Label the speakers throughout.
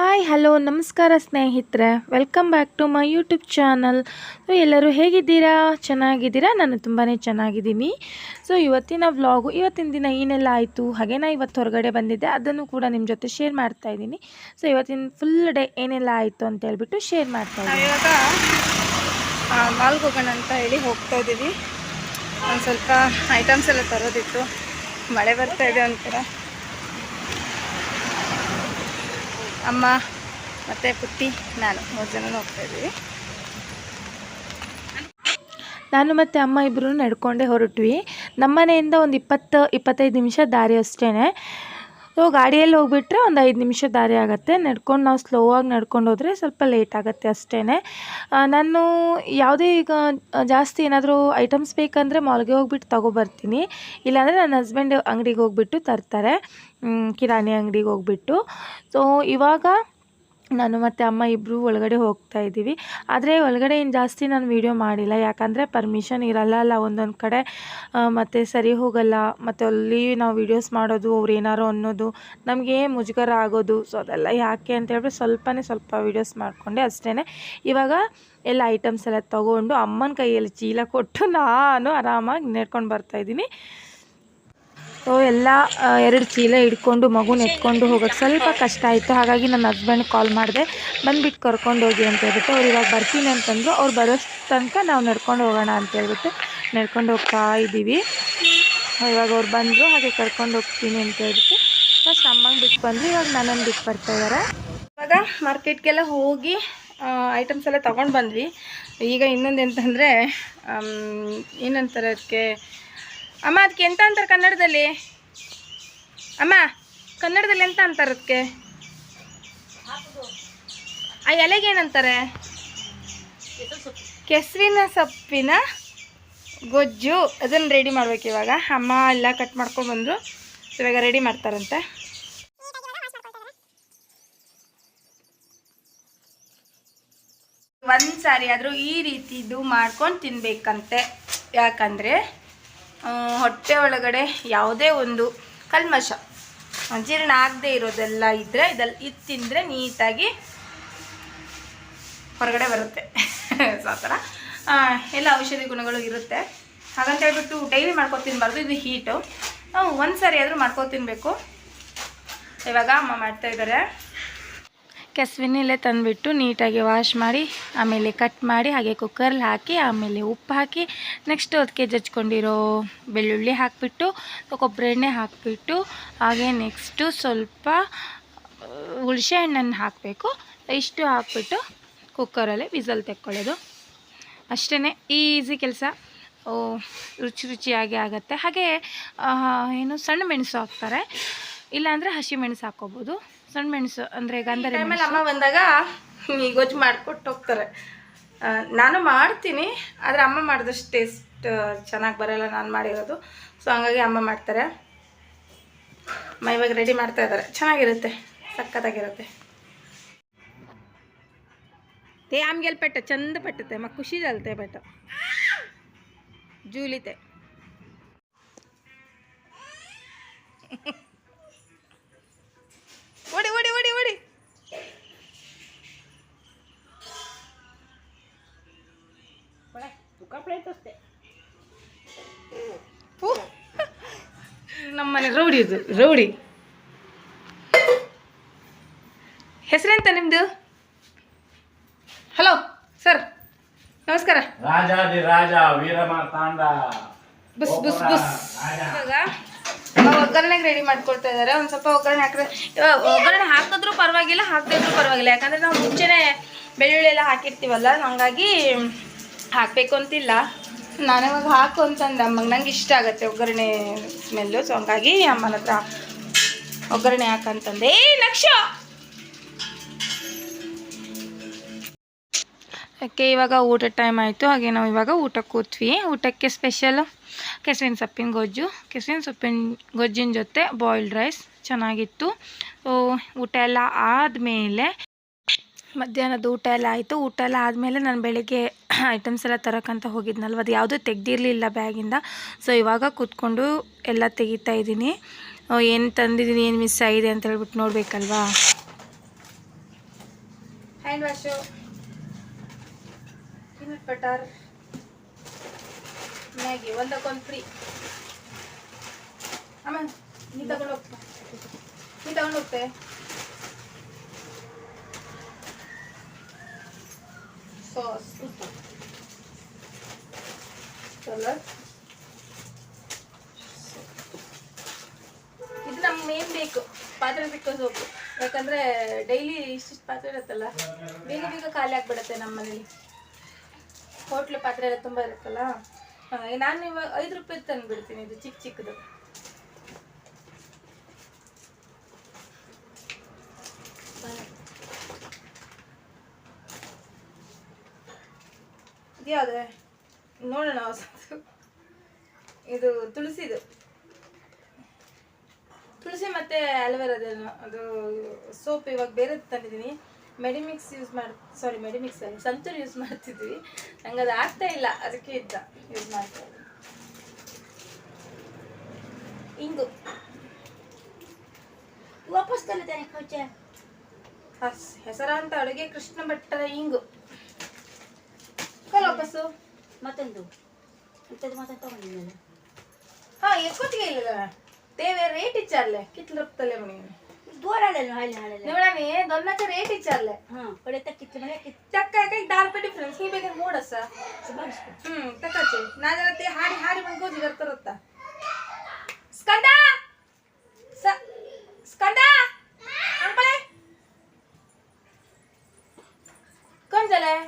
Speaker 1: Hi, hello, ನಮಸ್ಕಾರ ಸ್ನೇಹಿತರೆ. Welcome back to my YouTube channel so ಎಲ್ಲರೂ ಹೇಗಿದ್ದೀರಾ? ಚೆನ್ನಾಗಿದ್ದೀರಾ? ನಾನು ತುಂಬಾ ಚೆನ್ನಾಗಿದ್ದೀನಿ. ಸೊ ಇವತ್ತಿನ ವ್ಲಾಗು ಇವತ್ತಿನ ದಿನ ಏನೆಲ್ಲ ಆಯಿತು? ಹಾಗೆ ನಾನು ಇವತ್ತು ಹೊರಗಡೆ ಬಂದಿದ್ದೆ. ಅದನ್ನು ಕೂಡ ನಿಮ್ಮ ಜೊತೆ ಶೇರ್ ಮಾಡ್ತಾ ಇದ್ದೀನಿ. ಸೊ ಇವತ್ತಿನ ಫುಲ್ ಡೇ ಏನೆಲ್ಲ ಆಯಿತು ಅಂತ ಹೇಳ್ಬಿಟ್ಟು ಶೇರ್ ಮಾಡ್ತಾ ಇದ್ದೀನಿ.
Speaker 2: ಇವಾಗ ಮಾಲ್ಗೆ ಹೋಗೋಣ ಅಂತ ಹೇಳಿ ಹೋಗ್ತಾ ಇದ್ದೀವಿ. ಒಂದು ಸ್ವಲ್ಪ ಐಟಮ್ಸ್ ಎಲ್ಲ ತರೋದಿತ್ತು. ಮಳೆ ಬರ್ತಾ ಇದೆ ಒಂಥರ ಅಮ್ಮ ಮತ್ತು ಪುಟ್ಟಿ, ನಾನು ಮೂರು ಜನ ಹೋಗ್ತಾ ಇದ್ದೀವಿ.
Speaker 1: ನಾನು ಮತ್ತು ಅಮ್ಮ ಇಬ್ಬರೂ ನಡ್ಕೊಂಡೇ ಹೊರಟ್ವಿ. ನಮ್ಮ ಮನೆಯಿಂದ ಒಂದು ಇಪ್ಪತ್ತು, ಇಪ್ಪತ್ತೈದು ನಿಮಿಷ ದಾರಿ ಅಷ್ಟೇ ಸೊ ಗಾಡಿಯಲ್ಲಿ ಹೋಗ್ಬಿಟ್ರೆ ಒಂದು ಐದು ನಿಮಿಷ ದಾರಿ ಆಗುತ್ತೆ. ನಡ್ಕೊಂಡು ನಾವು ಸ್ಲೋ ಆಗಿ ನಡ್ಕೊಂಡು ಹೋದರೆ ಸ್ವಲ್ಪ ಲೇಟ್ ಆಗುತ್ತೆ ಅಷ್ಟೇ ನಾನು ಯಾವುದೇ ಈಗ ಜಾಸ್ತಿ ಏನಾದರೂ ಐಟಮ್ಸ್ ಬೇಕಂದರೆ ಮಾಲ್ಗೆ ಹೋಗ್ಬಿಟ್ಟು ತೊಗೊಬರ್ತೀನಿ. ಇಲ್ಲಾಂದರೆ ನನ್ನ ಹಸ್ಬೆಂಡ್ ಅಂಗಡಿಗೆ ಹೋಗ್ಬಿಟ್ಟು ತರ್ತಾರೆ. ಕಿರಾಣಿ ಅಂಗಡಿಗೆ ಹೋಗ್ಬಿಟ್ಟು. ಸೊ ಇವಾಗ ನಾನು ಮತ್ತು ಅಮ್ಮ ಇಬ್ಬರು ಒಳಗಡೆ ಹೋಗ್ತಾ ಇದ್ದೀವಿ. ಆದರೆ ಒಳಗಡೆ ಏನು ಜಾಸ್ತಿ ನಾನು ವೀಡಿಯೋ ಮಾಡಿಲ್ಲ. ಯಾಕಂದರೆ ಪರ್ಮಿಷನ್ ಇರಲ್ಲ ಅಲ್ಲ, ಒಂದೊಂದು ಕಡೆ ಮತ್ತು ಸರಿ ಹೋಗಲ್ಲ, ಮತ್ತು ಅಲ್ಲಿ ನಾವು ವೀಡಿಯೋಸ್ ಮಾಡೋದು, ಅವ್ರು ಏನಾರು ಅನ್ನೋದು, ನಮಗೆ ಮುಜುಗರ ಆಗೋದು ಸೊ ಅದೆಲ್ಲ ಯಾಕೆ ಅಂತ ಹೇಳಿದ್ರೆ ಸ್ವಲ್ಪನೇ ಸ್ವಲ್ಪ ವೀಡಿಯೋಸ್ ಮಾಡಿಕೊಂಡೆ ಅಷ್ಟೇ ಇವಾಗ ಎಲ್ಲ ಐಟಮ್ಸ್ ಎಲ್ಲ ತೊಗೊಂಡು ಅಮ್ಮನ ಕೈಯಲ್ಲಿ ಚೀಲ ಕೊಟ್ಟು ನಾನು ಆರಾಮಾಗಿ ನೆಡ್ಕೊಂಡು ಬರ್ತಾಯಿದ್ದೀನಿ ಸೊ ಎಲ್ಲ ಎರಡು ಚೀಲ ಹಿಡ್ಕೊಂಡು ಮಗುನ ಎತ್ಕೊಂಡು ಹೋಗೋಕ್ಕೆ ಸ್ವಲ್ಪ ಕಷ್ಟ ಆಯಿತು. ಹಾಗಾಗಿ ನನ್ನ ಹಸ್ಬೆಂಡ್ ಕಾಲ್ ಮಾಡಿದೆ ಬಂದುಬಿಟ್ಟು ಕರ್ಕೊಂಡು ಹೋಗಿ ಅಂತ ಹೇಳ್ಬಿಟ್ಟು ಅವ್ರು ಇವಾಗ ಬರ್ತೀನಿ ಅಂತಂದರು. ಅವ್ರು ಬರೋ ತನಕ ನಾವು ನಡ್ಕೊಂಡು ಹೋಗೋಣ ಅಂತ ಹೇಳ್ಬಿಟ್ಟು ನಡ್ಕೊಂಡು ಹೋಗ್ತಾ ಇದ್ದೀವಿ. ಇವಾಗ ಅವ್ರು ಬಂದರು, ಹಾಗೆ ಕರ್ಕೊಂಡು ಹೋಗ್ತೀನಿ ಅಂತ ಹೇಳ್ಬಿಟ್ಟು ಫಸ್ಟ್ ಅಮ್ಮಂಗೆ ಬಿಟ್ಟು ಬಂದರು, ಇವಾಗ ನನ್ನನ್ನು ಬಿಟ್ಟು ಬರ್ತಾ ಇದ್ದಾರೆ
Speaker 2: ಇವಾಗ ಮಾರ್ಕೆಟ್ಗೆಲ್ಲ ಹೋಗಿ ಐಟಮ್ಸ್ ಎಲ್ಲ ತೊಗೊಂಡು ಬಂದ್ವಿ. ಈಗ ಇನ್ನೊಂದು ಎಂತಂದರೆ ಏನಂತಾರೆ ಅದಕ್ಕೆ ಅಮ್ಮ, ಅದಕ್ಕೆ ಎಂತ ಅಂತಾರೆ ಕನ್ನಡದಲ್ಲಿ? ಅಮ್ಮ, ಕನ್ನಡದಲ್ಲಿ ಎಂತ ಅಂತಾರೆ ಅದಕ್ಕೆ? ಆ ಎಲೆಗೆ ಏನಂತಾರೆ? ಕೆಸುವಿನ ಸೊಪ್ಪಿನ ಗೊಜ್ಜು. ಅದನ್ನು ರೆಡಿ ಮಾಡ್ಬೇಕು ಇವಾಗ. ಅಮ್ಮ ಎಲ್ಲ ಕಟ್ ಮಾಡ್ಕೊಂಡು ಬಂದರು. ಇವಾಗ ರೆಡಿ ಮಾಡ್ತಾರಂತೆ. ಒಂದು ಸಾರಿ ಆದರೂ ಈ ರೀತಿದು ಮಾಡ್ಕೊಂಡು ತಿನ್ಬೇಕಂತೆ. ಯಾಕಂದರೆ ಹೊಟ್ಟೆ ಒಳಗಡೆ ಯಾವುದೇ ಒಂದು ಕಲ್ಮಶ. ಜೀರ್ಣ ಆಗದೆ ಇರೋದೆಲ್ಲ ಇದ್ದರೆ ಇದೆಲ್ಲ ಇದು ತಿಂದರೆ ನೀಟಾಗಿ ಹೊರಗಡೆ ಬರುತ್ತೆ. ಸೊ ಆ ಥರ. ಎಲ್ಲ ಔಷಧಿ ಗುಣಗಳು ಇರುತ್ತೆ. ಹಾಗಂತ ಹೇಳ್ಬಿಟ್ಟು ಡೈಲಿ ಮಾಡ್ಕೊಂಡು ತಿನ್ನಬಾರ್ದು ಇದು ಹೀಟು ನಾವು ಒಂದು ಸಾರಿ ಆದರೂ ಮಾಡ್ಕೊಂಡು ತಿನ್ನಬೇಕು ಇವಾಗ ಅಮ್ಮ ಮಾಡ್ತಾ ಇದ್ದಾರೆ.
Speaker 1: ಕೆಸುವಿನಲ್ಲೇ ತಂದುಬಿಟ್ಟು ನೀಟಾಗಿ ವಾಶ್ ಮಾಡಿ, ಆಮೇಲೆ ಕಟ್ ಮಾಡಿ, ಹಾಗೆ ಕುಕ್ಕರ್ಲಿ ಹಾಕಿ, ಆಮೇಲೆ ಉಪ್ಪು ಹಾಕಿ ನೆಕ್ಸ್ಟ್ ಅದಕ್ಕೆ ಜಜ್ಕೊಂಡಿರೋ ಬೆಳ್ಳುಳ್ಳಿ ಹಾಕಿಬಿಟ್ಟು, ಕೊಬ್ಬರಿ ಎಣ್ಣೆ ಹಾಕಿಬಿಟ್ಟು, ಹಾಗೆ ನೆಕ್ಸ್ಟು ಸ್ವಲ್ಪ ಹುಳಸೆ ಹಣ್ಣನ್ನು ಹಾಕಬೇಕು. ಇಷ್ಟು ಹಾಕಿಬಿಟ್ಟು ಕುಕ್ಕರಲ್ಲಿ ವಿಸಲ್ ತೆಕ್ಕೊಳ್ಳೋದು. ಅಷ್ಟೇ ಈಸಿ ಕೆಲಸ. ರುಚಿ ರುಚಿಯಾಗಿ ಆಗುತ್ತೆ. ಹಾಗೆ ಏನು ಸಣ್ಣ ಮೆಣಸು ಹಾಕ್ತಾರೆ. ಇಲ್ಲಾಂದರೆ ಹಸಿ ಮೆಣಸು ಹಾಕ್ಕೋಬೋದು. ಸಣ್ಣ ಮೆಣಸು ಅಂದರೆ
Speaker 2: ಗಂಧರಿ ಅಮ್ಮ ಬಂದಾಗ ಗೊಜ್ಜು ಮಾಡ್ಕೊಟ್ಟು ಹೋಗ್ತಾರೆ. ನಾನು ಮಾಡ್ತೀನಿ ಆದ್ರೆ ಅಮ್ಮ ಮಾಡಿದಷ್ಟು ಟೇಸ್ಟ್ ಚೆನ್ನಾಗಿ ಬರಲ್ಲ ನಾನು ಮಾಡಿರೋದು. ಸೊ ಹಂಗಾಗಿ ಅಮ್ಮ ಮಾಡ್ತಾರೆ. ಅಮ್ಮ ಇವಾಗ ರೆಡಿ ಮಾಡ್ತಾ ಇದ್ದಾರೆ. ಚೆನ್ನಾಗಿರುತ್ತೆ ಸಕ್ಕತ್ತಾಗಿರುತ್ತೆ ತೇ ಆಮ್ಗೆಲ್ ಪೆಟ್ಟ ಚಂದ ಪಟ್ಟತೆ ಮ ಖುಷಿ ಅಲ್ತೆ ಬೆಟ್ಟ ಜೂಲಿತೆ. ನಮ್ಮನೆ ರೌಡಿ ಇದು ರೌಡಿ. ಹೆಸರೆಂತ ನಿಮ್ಮದು ಹಲೋ ಸರ್ ನಮಸ್ಕಾರ.
Speaker 3: ರಾಜಾದಿ ರಾಜ ವೀರಮಾರ್ತಾಂಡ
Speaker 2: ಬುಸ್ ಬುಸ್ ಬುಸ್. ಇವಾಗ ಒಗ್ಗರಣೆಗೆ ರೆಡಿ ಮಾಡ್ಕೊಳ್ತಾ ಇದ್ದಾರೆ. ಒಂದು ಸ್ವಲ್ಪ ಒಗ್ಗರಣೆ ಹಾಕಿದ್ರೆ ಒಗ್ಗರಣೆ ಹಾಕಿದ್ರು ಪರವಾಗಿಲ್ಲ ಹಾಕದಿದ್ರು ಪರವಾಗಿಲ್ಲ. ಯಾಕಂದ್ರೆ ನಾವು ಮುಂಚೆನೆ ಬೆಳ್ಳುಳ್ಳಿ ಎಲ್ಲ ಹಾಕಿರ್ತೀವಲ್ಲ ಹಂಗಾಗಿ ಹಾಕಬೇಕು ಅಂತಿಲ್ಲ. ನಾನು ಇವಾಗ ಹಾಕು ಅಂತಂದ. ಅಮ್ಮಗೆ ನಂಗೆ ಇಷ್ಟ ಆಗುತ್ತೆ ಒಗ್ಗರಣೆ ಸ್ಮೆಲ್ಲು ಸೊ ಹಂಗಾಗಿ ಅಮ್ಮನ ಹತ್ರ ಒಗ್ಗರಣೆ ಹಾಕಂತಂದೆ ಏ ಲಕ್ಷ
Speaker 1: ಓಕೆ ಇವಾಗ ಊಟ ಟೈಮ್ ಆಯಿತು. ಹಾಗೆ ನಾವು ಇವಾಗ ಊಟಕ್ಕೆ ಕೂತ್ವಿ. ಊಟಕ್ಕೆ ಸ್ಪೆಷಲ್ ಕೆಸುವಿನ ಸೊಪ್ಪಿನ ಗೊಜ್ಜು. ಕೆಸುವಿನ ಸೊಪ್ಪಿನ ಗೊಜ್ಜಿನ ಜೊತೆ ಬಾಯ್ಲ್ಡ್ ರೈಸ್ ಚೆನ್ನಾಗಿತ್ತು. ಸೊ ಊಟ ಎಲ್ಲ ಆದಮೇಲೆ ಮಧ್ಯಾಹ್ನದ ಊಟ ಎಲ್ಲ ಆಯಿತು. ಊಟ ಎಲ್ಲ ಆದಮೇಲೆ ನಾನು ಬೆಳಗ್ಗೆ ಐಟಮ್ಸ್ ಎಲ್ಲ ತರೋಕ್ಕಂತ ಹೋಗಿದ್ನಲ್ವ, ಅದು ಯಾವುದೂ ತೆಗ್ದಿರಲಿಲ್ಲ ಬ್ಯಾಗಿಂದ ಸೊ ಇವಾಗ ಕೂತ್ಕೊಂಡು ಎಲ್ಲ ತೆಗಿತಾ ಇದ್ದೀನಿ. ಏನು ತಂದಿದ್ದೀನಿ, ಏನು ಮಿಸ್ ಆಗಿದೆ ಅಂತ ಹೇಳ್ಬಿಟ್ಟು ನೋಡಬೇಕಲ್ವಾ? ಹ್ಯಾಂಡ್ ವಾಶು ಬಟರ್ ಮ್ಯಾಗಿ ಒಂದಕ್ಕೊಂದು ಫ್ರೀ ಆಮೇಲೆ ನೀ ತಗೊಂಡು ನೀ ತಗೊಂಡು ಸಾಸ್ ಕಲರ್ ಇದು ನಮ್ಗೆ ಮೇನ್ ಬೇಕು. ಪಾತ್ರೆ ತಿಕ್ಕೋ ಸೋಪು ಯಾಕಂದ್ರೆ ಡೈಲಿ ಇಷ್ಟಿಷ್ಟು ಪಾತ್ರೆ ಇರುತ್ತಲ್ಲ, ಬೇಗ ಬೇಗ ಖಾಲಿ ಆಗ್ಬಿಡುತ್ತೆ ನಮ್ಮ ಮನೇಲಿ. ಹೋಟ್ಲು ಪಾತ್ರೆ ಎಲ್ಲ ತುಂಬ ಇರುತ್ತಲ್ಲ ನಾನು ಇವಾಗ ಐದು ರೂಪಾಯಿ ತಂದು ಬಿಡ್ತೀನಿ ಇದು ಚಿಕ್ಕ ಚಿಕ್ಕದು. ಇದ್ಯಾವ್ದೆ? ನೋಡೋಣ ಹೊಸದು. ಇದು ತುಳಸಿದು. ತುಳಸಿ ಮತ್ತೆ ಅಲೋವೆರಾದೇನು ಅದು ಸೋಪ್ ಇವಾಗ ಬೇರೆ ತಂದಿದ್ದೀನಿ. ಮೆಡಿಮಿಕ್ಸ್ ಯೂಸ್ ಮಾಡಿ ಸಾರಿ ಮೆಡಿಮಿಕ್ಸ್ ಅಲ್ಲ ಸಂತೂರ್ ಯೂಸ್ ಮಾಡ್ತಿದ್ವಿ. ನಂಗೆ ಅದು ಆಗ್ತಾ ಇಲ್ಲ ಅದಕ್ಕೆ ಇದ್ದ ಯೂಸ್ ಮಾಡ್ತಾ ಇಂಗು.
Speaker 4: ವಾಪಸ್ ತಂದಿದ್ದಾನೆ ಕೋಚ
Speaker 1: ಹಸ್ ಹೆಸರಾಂತ ಅಡುಗೆ ಕೃಷ್ಣ ಭಟ್ಟರ ಇಂಗು. कसं? मटण देऊ. त्याचं मटण तवण दिलेलं हा एकच गेलं जरा. ते रेट विचारलाय. किती
Speaker 4: लपतले म्हणून. दोन आलेलो हायले हायले निवळाने दोनाचा
Speaker 1: रेट विचारलाय. हाँ पण त्या किती म्हणजे किती?
Speaker 4: त्या काय काही दहा रुपये डिफरन्स ही बेगर मोड असा. बरं हम्म
Speaker 1: तकाचे ना जरा ते हाडी हाडी म्हणून कोजी करत
Speaker 4: होता स्कंदा! स- स्कंदा! अनपळे कोण झालंय?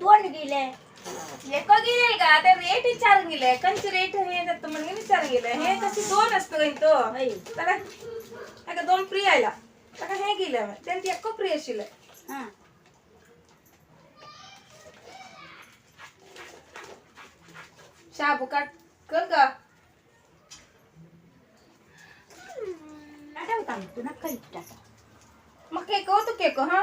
Speaker 4: दोन गेले.
Speaker 1: एको गेले का? आता रेट विचारून गेले. कंची रेट हे जात म्हणजे विचारून गेले. हे कशी दोन असतं काही तो. त्याला त्याका दोन फ्री आयला. त्याका हे गेलं. त्यांची एको फ्री अशिल
Speaker 4: हा.
Speaker 1: शाबू काट कर का
Speaker 4: नाटा होता तू
Speaker 1: मग केक हो तू केक हा?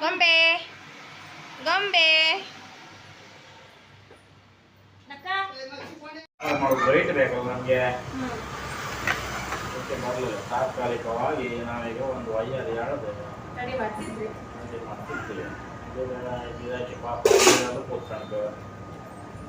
Speaker 1: ಗೊಂಬೆ. ಗೊಂಬೆ.
Speaker 3: ರೈಟ್ ಬೇಕಲ್ಲ ನಮಗೆ. ಅದಕ್ಕೆ ಮೊದಲು ತಾತ್ಕಾಲಿಕವಾಗಿ ನಾವೀಗ ಒಂದು ವಯ್ಯಾದ ಎಳೆದು
Speaker 1: ರೆಡಿ ಮಾಡ್ತಿದ್ರಿ
Speaker 3: ಮಂಡಿ ಮಾಡ್ತಿರ್ತೀವಿ ಗಿರಾಕಿ ಪಾಪ ಕೂತ್ಕೊಂಡು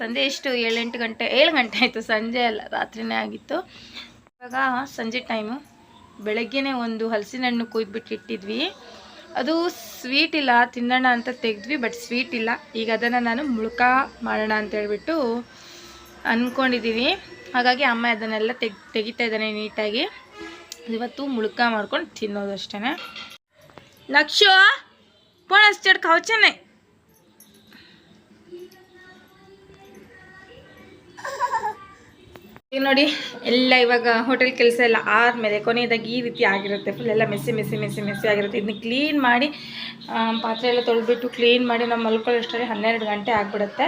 Speaker 1: ಸಂಜೆ ಎಷ್ಟು ಏಳೆಂಟು ಗಂಟೆ, ಏಳು ಗಂಟೆ ಆಯಿತು, ಸಂಜೆ ಅಲ್ಲ, ರಾತ್ರಿನೇ ಆಗಿತ್ತು. ಇವಾಗ ಸಂಜೆ ಟೈಮು ಬೆಳಗ್ಗೆನೇ ಒಂದು ಹಲಸಿನ ಹಣ್ಣು ಕುಯ್ದುಬಿಟ್ಟಿಟ್ಟಿದ್ವಿ ಅದು ಸ್ವೀಟ್ ಇಲ್ಲ, ತಿನ್ನೋಣ ಅಂತ ತೆಗೆದ್ವಿ ಬಟ್ ಸ್ವೀಟ್ ಇಲ್ಲ. ಈಗ ಅದನ್ನು ನಾನು ಮುಳುಕ ಮಾಡೋಣ ಅಂತ ಹೇಳ್ಬಿಟ್ಟು ಅಂದ್ಕೊಂಡಿದ್ದೀನಿ ಹಾಗಾಗಿ ಅಮ್ಮ ಅದನ್ನೆಲ್ಲ ತೆಗ್, ತೆಗಿತಾ ಇದ್ದಾನೆ ನೀಟಾಗಿ. ಇವತ್ತು ಮುಳುಕ ಮಾಡ್ಕೊಂಡು ತಿನ್ನೋದು ಅಷ್ಟೇ ನಕ್ಷು, ಪೋಣ ಅಷ್ಟೇ ಕಾವ್ಚನೆ ಈಗ ನೋಡಿ, ಎಲ್ಲ ಇವಾಗ ಹೋಟೆಲ್ ಕೆಲಸ ಎಲ್ಲ ಆದಮೇಲೆ ಕೊನೆಯದಾಗಿ ಈ ರೀತಿ ಆಗಿರುತ್ತೆ. ಫುಲ್ ಎಲ್ಲ ಮೆಸ್ಸಿ ಮೆಸ್ಸಿ ಮೆಸ್ಸಿ ಮೆಸ್ಸಿ ಆಗಿರುತ್ತೆ. ಇದನ್ನ ಕ್ಲೀನ್ ಮಾಡಿ ಪಾತ್ರೆ ಎಲ್ಲ ತೊಳೆದ್ಬಿಟ್ಟು ಕ್ಲೀನ್ ಮಾಡಿ ನಾವು ಮಲ್ಕೊಳ್ಳೋಷ್ಟರಲ್ಲಿ ಹನ್ನೆರಡು ಗಂಟೆ ಆಗಿಬಿಡುತ್ತೆ.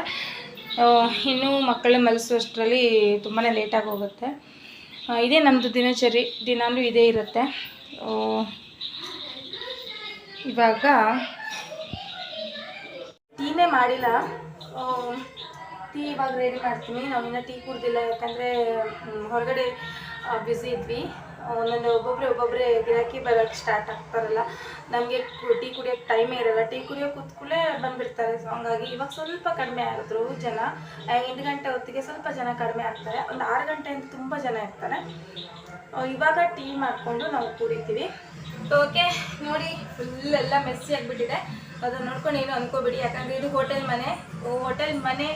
Speaker 1: ಇನ್ನೂ ಮಕ್ಕಳು ಮಲಸುವಷ್ಟರಲ್ಲಿ ತುಂಬಾ ಲೇಟಾಗಿ ಹೋಗುತ್ತೆ. ಇದೇ ನಮ್ಮದು ದಿನಚರಿ. ದಿನಾಲೂ ಇದೇ ಇರುತ್ತೆ. ಇವಾಗ ಟೀನೇ ಮಾಡಿಲ್ಲ. ಟೀ ಇವಾಗ ರೆಡಿ ಮಾಡ್ತೀನಿ. ನಾವಿನ್ನ ಟೀ ಕುಡ್ದಿಲ್ಲ, ಯಾಕಂದರೆ ಹೊರಗಡೆ ಬ್ಯುಸಿ ಇದ್ವಿ. ಒಂದೊಂದು ಒಬ್ಬೊಬ್ಬರೇ ಒಬ್ಬೊಬ್ಬರೇ ಗಿರಾಕಿ ಬರೋಕ್ಕೆ ಸ್ಟಾರ್ಟ್ ಆಗ್ತಾರಲ್ಲ. ನಮಗೆ ಟೀ ಕುಡಿಯೋಕ್ಕೆ ಟೈಮೇ ಇರಲ್ಲ. ಟೀ ಕುಡಿಯೋಕೆ ಕೂತ್ಕೊಳ್ಳೇ ಬಂದುಬಿಡ್ತಾರೆ. ಸೊ ಹಂಗಾಗಿ ಇವಾಗ ಸ್ವಲ್ಪ ಕಡಿಮೆ ಆಗಿದ್ರು ಜನ. ಎಂಟು ಗಂಟೆ ಹೊತ್ತಿಗೆ ಸ್ವಲ್ಪ ಜನ ಕಡಿಮೆ ಆಗ್ತಾರೆ. ಒಂದು ಆರು ಗಂಟೆಯಿಂದ ತುಂಬ ಜನ ಇರ್ತಾರೆ. ಇವಾಗ ಟೀ ಮಾಡಿಕೊಂಡು ನಾವು ಕುಡಿತೀವಿ. ಓಕೆ ನೋಡಿ ಫುಲ್ ಎಲ್ಲ ಮೆಸ್ಸಿ ಆಗಿಬಿಟ್ಟಿದೆ. ಅದನ್ನ ನೋಡ್ಕೊಂಡು ಏನು ಅನ್ಕೋಬೇಡಿ. ಯಾಕಂದರೆ ಇದು ಹೋಟೆಲ್ ಮನೆ. ಹೋಟೆಲ್ ಮನೆ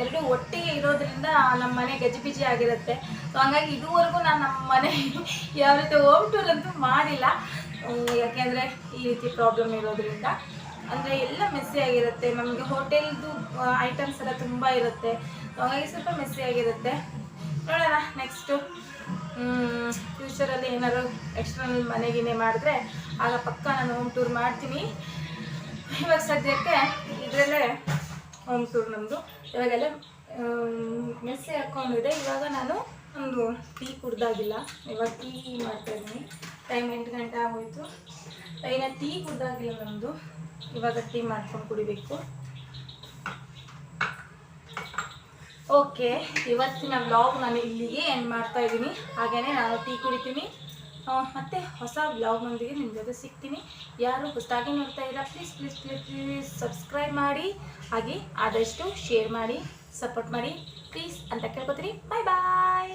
Speaker 1: ಎರಡು ಒಟ್ಟಿಗೆ ಇರೋದ್ರಿಂದ ನಮ್ಮ ಮನೆ ಗಜಿಬಿಜಿ ಆಗಿರುತ್ತೆ. ಸೊ ಹಂಗಾಗಿ ಇದುವರೆಗೂ ನಾನು ನಮ್ಮ ಮನೆ ಯಾವ ರೀತಿ ಹೋಮ್ ಟೂರ್ ಅಂತೂ ಮಾಡಿಲ್ಲ. ಯಾಕೆಂದ್ರೆ ಈ ರೀತಿ ಪ್ರಾಬ್ಲಮ್ ಇರೋದ್ರಿಂದ. ಅಂದರೆ ಎಲ್ಲ ಮೆಸ್ಸಿ ಆಗಿರುತ್ತೆ. ನಮಗೆ ಹೋಟೆಲ್ದು ಐಟಮ್ಸ್ ಎಲ್ಲ ತುಂಬ ಇರುತ್ತೆ. ಹಾಗಾಗಿ ಸ್ವಲ್ಪ ಮೆಸ್ಸಿ ಆಗಿರುತ್ತೆ. ನೋಡೋಣ ನೆಕ್ಸ್ಟು ಫ್ಯೂಚರಲ್ಲಿ ಏನಾದ್ರು ಎಕ್ಸ್ಟರ್ನಲ್ ಮನೆಗಿನೇ ಮಾಡಿದ್ರೆ ಆಗ ಪಕ್ಕ ನಾನು ಹೋಮ್ ಟೂರ್ ಮಾಡ್ತೀನಿ. ಇವಾಗ ಸದ್ಯಕ್ಕೆ ಇದರಲ್ಲೇ ಹೋಮ್ ಟೂರ್ ನಮ್ಮದು ಇವಾಗೆಲ್ಲ ಮೆಸ್ಸಿ ಹಾಕ್ಕೊಂಡಿದೆ ಇವಾಗ ನಾನು ಒಂದು ಟೀ ಕುಡ್ದಾಗಿಲ್ಲ. ಇವಾಗ ಟೀ ಮಾಡ್ತಾಯಿದ್ದೀನಿ ಟೈಮ್ ಎಂಟು ಗಂಟೆ ಆಗೋಯ್ತು. ಇನ್ನು ಟೀ ಕುಡ್ದಾಗಿಲ್ಲ ನಮ್ಮದು ಇವಾಗ ಟೀ ಮಾಡ್ಕೊಂಡು ಕುಡಿಬೇಕು. ಓಕೆ ಇವತ್ತಿನ ವ್ಲಾಗ್ ನಾನು ಇಲ್ಲಿಗೆ ಎಂಡ್ ಮಾಡ್ತಾ ಇದ್ದೀನಿ. ಹಾಗೆಯೇ ನಾನು ಟೀ ಕುಡಿತೀನಿ. ಮತ್ತೆ ಹೊಸ ವ್ಲಾಗ್ನೊಂದಿಗೆ ನಿಮ್ಮ ಜೊತೆ ಸಿಗ್ತೀನಿ. ಯಾರು ಹೊಸದಾಗಿ ನೋಡ್ತಾ ಇದ್ದೀರಾ please please please please subscribe ಮಾಡಿ, ಹಾಗೆ ಆದಷ್ಟು ಶೇರ್ ಮಾಡಿ ಸಪೋರ್ಟ್ ಮಾಡಿ ಪ್ಲೀಸ್ ಅಂತ ಕೇಳ್ಕೊತೀನಿ. ಬಾಯ್ ಬಾಯ್